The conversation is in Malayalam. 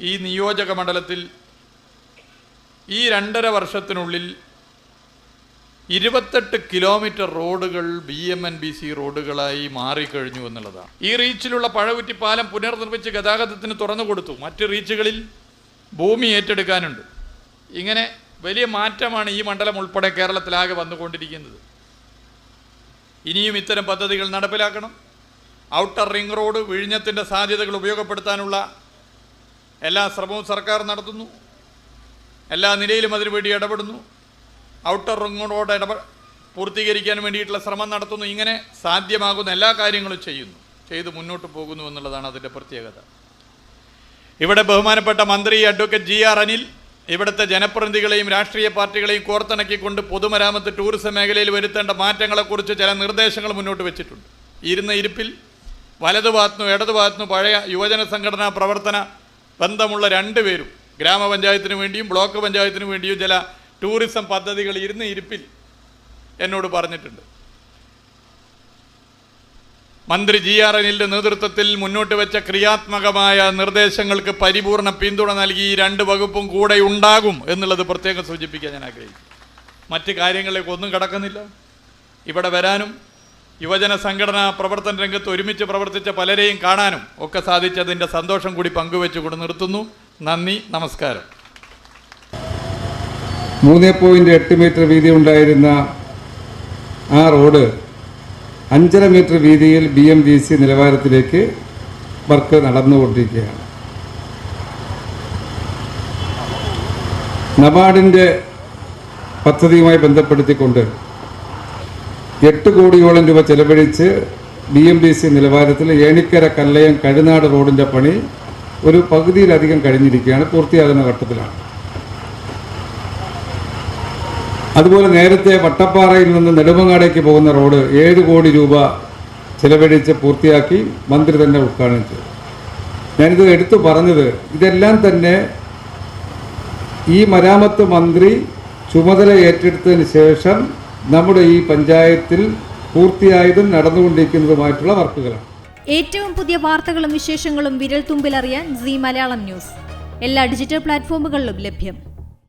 ഈ നിയോജക മണ്ഡലത്തിൽ ഈ രണ്ടര വർഷത്തിനുള്ളിൽ ഇരുപത്തെട്ട് കിലോമീറ്റർ റോഡുകൾ B M N B C റോഡുകളായി മാറിക്കഴിഞ്ഞു എന്നുള്ളതാണ്. ഈ റീച്ചിലുള്ള പഴകുറ്റി പാലം പുനർനിർമ്മിച്ച് ഗതാഗതത്തിന് തുറന്നു കൊടുത്തു. മറ്റ് റീച്ചുകളിൽ ഭൂമി ഏറ്റെടുക്കാനുണ്ട്. ഇങ്ങനെ വലിയ മാറ്റമാണ് ഈ മണ്ഡലം ഉൾപ്പെടെ കേരളത്തിലാകെ വന്നുകൊണ്ടിരിക്കുന്നത്. ഇനിയും ഇത്തരം പദ്ധതികൾ നടപ്പിലാക്കണം. ഔട്ടർ റിംഗ് റോഡ് വിഴിഞ്ഞത്തിന്റെ സാധ്യതകൾ ഉപയോഗപ്പെടുത്താനുള്ള എല്ലാ ശ്രമവും സർക്കാർ നടത്തുന്നു. എല്ലാ നിലയിലും അതിനുവേണ്ടി ഇടപെടുന്നു. ഔട്ടർ റിങ്ങോട് ഇടപെ പൂർത്തീകരിക്കാൻ വേണ്ടിയിട്ടുള്ള ശ്രമം നടത്തുന്നു. ഇങ്ങനെ സാധ്യമാകുന്ന എല്ലാ കാര്യങ്ങളും ചെയ്യുന്നു. ചെയ്ത് മുന്നോട്ട് പോകുന്നു എന്നുള്ളതാണ് അതിന്റെ പ്രത്യേകത. ഇവിടെ ബഹുമാനപ്പെട്ട മന്ത്രി അഡ്വക്കേറ്റ് ജി ആർ അനിൽ ഇവിടുത്തെ ജനപ്രതിനിധികളെയും രാഷ്ട്രീയ പാർട്ടികളെയും കോർത്തിണക്കിക്കൊണ്ട് പൊതുമരാമത്ത് ടൂറിസം മേഖലയിൽ വരുത്തേണ്ട മാറ്റങ്ങളെക്കുറിച്ച് ചില നിർദ്ദേശങ്ങൾ മുന്നോട്ട് വെച്ചിട്ടുണ്ട്. ഇരുന്ന ഇരിപ്പിൽ വലതുഭാഗത്തുനിന്നും ഇടതുഭാഗത്തുനിന്നും പഴയ യുവജന സംഘടനാ പ്രവർത്തന ബന്ധമുള്ള രണ്ടുപേരും ഗ്രാമപഞ്ചായത്തിന് വേണ്ടിയും ബ്ലോക്ക് പഞ്ചായത്തിന് വേണ്ടിയും ചില ടൂറിസം പദ്ധതികൾ ഇരുന്ന് ഇരിപ്പിൽ എന്നോട് പറഞ്ഞിട്ടുണ്ട്. മന്ത്രി ജി ആർ അനിലിന്റെ നേതൃത്വത്തിൽ മുന്നോട്ട് വെച്ച ക്രിയാത്മകമായ നിർദ്ദേശങ്ങൾക്ക് പരിപൂർണ പിന്തുണ നൽകി ഈ രണ്ട് വകുപ്പും കൂടെ ഉണ്ടാകും എന്നുള്ളത് പ്രത്യേകം സൂചിപ്പിക്കാൻ ഞാൻ ആഗ്രഹിക്കുന്നു. മറ്റ് കാര്യങ്ങളിലേക്ക് ഒന്നും കടക്കുന്നില്ല. ഇവിടെ വരാനും യുവജന സംഘടനാ പ്രവർത്തന രംഗത്ത് ഒരുമിച്ച് പ്രവർത്തിച്ച പലരെയും കാണാനും ഒക്കെ സാധിച്ചതിന്റെ സന്തോഷം കൂടി പങ്കുവെച്ചുകൊണ്ട് നിർത്തുന്നു. നന്ദി നമസ്കാരം. മൂന്ന് പോയിന്റ് എട്ട് മീറ്റർ വീതി ഉണ്ടായിരുന്ന ആ റോഡ് അഞ്ചര മീറ്റർ വീതിയിൽ ബി എം ബി സി നിലവാരത്തിലേക്ക് വർക്ക് നടന്നുകൊണ്ടിരിക്കുകയാണ്. നബാർഡിന്റെ പദ്ധതിയുമായി ബന്ധപ്പെടുത്തിക്കൊണ്ട് എട്ട് കോടിയോളം രൂപ ചെലവഴിച്ച് ബി എം ഡി സി നിലവാരത്തിൽ ഏണിക്കര കല്ലയം കഴുനാട് റോഡിന്റെ പണി ഒരു പകുതിയിലധികം കഴിഞ്ഞിരിക്കുകയാണ് പൂർത്തിയാകുന്ന ഘട്ടത്തിലാണ്. അതുപോലെ നേരത്തെ വട്ടപ്പാറയിൽ നിന്ന് നെടുമങ്ങാടേക്ക് പോകുന്ന റോഡ് ഏഴ് കോടി രൂപ ചെലവഴിച്ച് പൂർത്തിയാക്കി മന്ത്രി തന്നെ ഉദ്ഘാടനം ചെയ്തു. ഞാനിത് എടുത്തു പറഞ്ഞത് ഇതെല്ലാം തന്നെ ഈ മരാമത്ത് മന്ത്രി ചുമതല ഏറ്റെടുത്തതിന് ശേഷം നമ്മുടെ ഈ പഞ്ചായത്തിൽ പൂർത്തിയായതും നടന്നുകൊണ്ടിരിക്കുന്നതുമായിട്ടുള്ള വർക്കുകളാണ്. ഏറ്റവും പുതിയ വാർത്തകളും വിശേഷങ്ങളും വിരൽ തുമ്പിലറിയാൻ സി മലയാളം ന്യൂസ്. എല്ലാ ഡിജിറ്റൽ പ്ലാറ്റ്ഫോമുകളിലും ലഭ്യം.